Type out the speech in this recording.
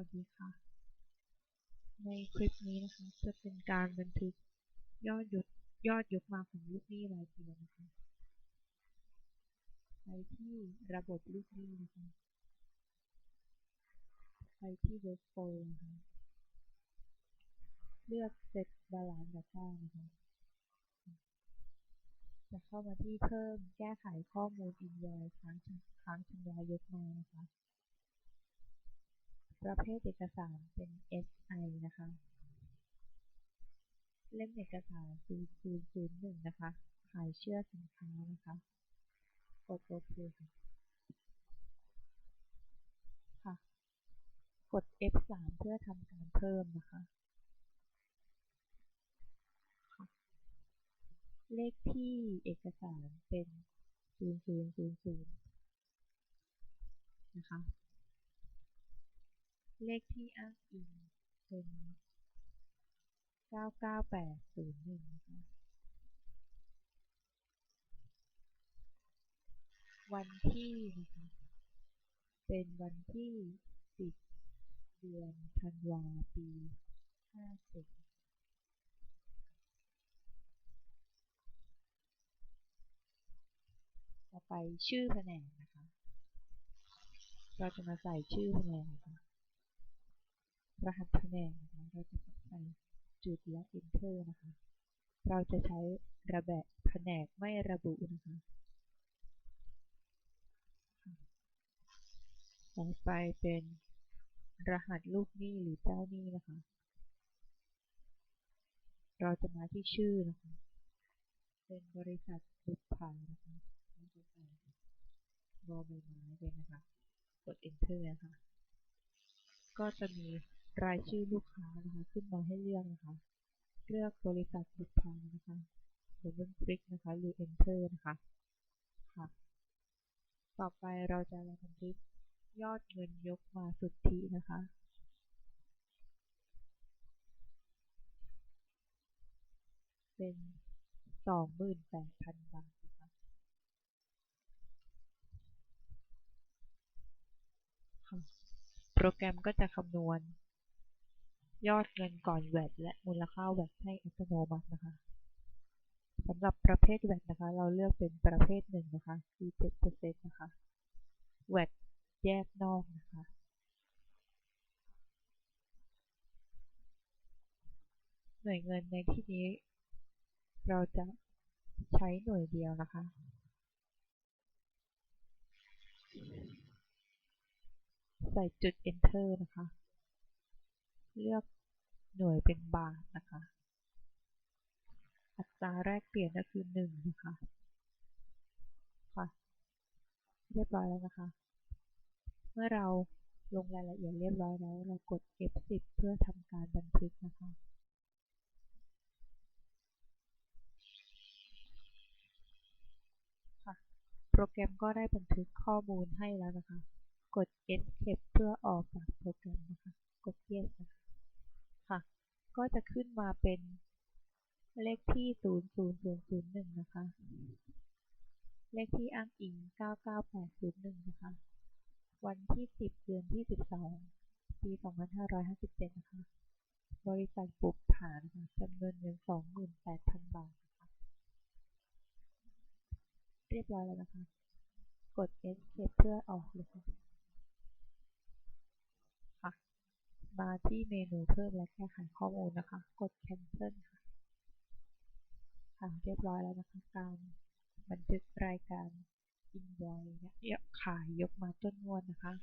สวัสดีค่ะ ในคลิปนี้นะคะ จะเป็นการบันทึกยอดยกยอดยกมาของลูกหนี้รายเดือนนะคะไปที่ระบบลูกหนี้นะคะ ไปที่ workflow นะคะเลือก set balance data นะคะจะเข้ามาที่เพิ่มแก้ไขข้อมูล invoice ค้างค้างชำระยกมานะคะ ประเภทเอกสารเป็น SI นะคะ เล่มเอกสาร 0001 นะคะ ขายเชื่อสินค้านะคะ กดโอเคค่ะค่ะ กด F3 เพื่อทำการเพิ่มนะคะค่ะเลขที่เอกสารเป็น 0000นะคะ เลขที่อ้างอิงเป็น 99801นะคะวันที่นะคะเป็นวันที่ 10 เดือนธันวาปี50ต่อไปชื่อแผนกนะคะ เราจะมาใส่ชื่อแผนกนะคะ รหัสแผนกนะคะเราจะใส่จุดและ enter นะคะ เราจะใช้ระแบบแผนกไม่ระบุนะคะต่อไปเป็นรหัสลูกหนี้หรือเจ้าหนี้นะคะ เราจะมาที่ชื่อนะคะ เป็นบริษัทบุกผานะคะเราจะใส่บอใบไม้ไปนะคะ กด enter นะคะ ก็จะมี รายชื่อลูกค้านะคะ ขึ้นมาให้เลือกนะคะ เลือกบริษัทบุกผานะคะดับเบิลคลิกนะคะหรือ enter นะคะค่ะ ต่อไปเราจะบันทึกยอดเงินยกมาสุทธินะคะเป็น28,000บาทนะคะโปรแกรมก็จะคำนวณ ยอดเงินก่อน VAT และมูลค่า VAT ให้อัตโนมัตินะคะสำหรับประเภท VAT นะคะ เราเลือกเป็นประเภทหนึ่งนะคะคือ7%นะคะ VAT แยกนอกนะคะหน่วยเงินในที่นี้ เราจะใช้หน่วยเดียวนะคะ ใส่จุด enter นะคะ เลือกหน่วยเป็นบาทนะคะ อัตราแรกเปลี่ยนก็คือ1นะคะค่ะเรียบร้อยแล้วนะคะ เมื่อเราลงรายละเอียดเรียบร้อยแล้ว เรากด F10 เพื่อทำการบันทึกนะคะค่ะโปรแกรมก็ได้บันทึกข้อมูลให้แล้วนะคะ กด Escape เพื่อออกจากโปรแกรมนะคะ กด Yes นะคะ ค่ะ ก็จะขึ้นมาเป็นเลขที่ 00001 นะคะ เลขที่อ้างอิง 99801 นะคะ วันที่ 10 เดือนที่ 12 ปี 2557 นะคะ บริษัทปลูกผานะคะจำนวนเงิน 28,000 บาทนะคะ เรียบร้อยแล้วนะคะ กด Escape เพื่อออกเลยค่ะ มาที่เมนูเพิ่มและแก้ไขข้อมูลนะคะ กด Cancel ค่ะ ค่ะเรียบร้อยแล้วนะคะการบันทึกรายการ invoice เนี่ยขายยกมาต้นงวดนะคะ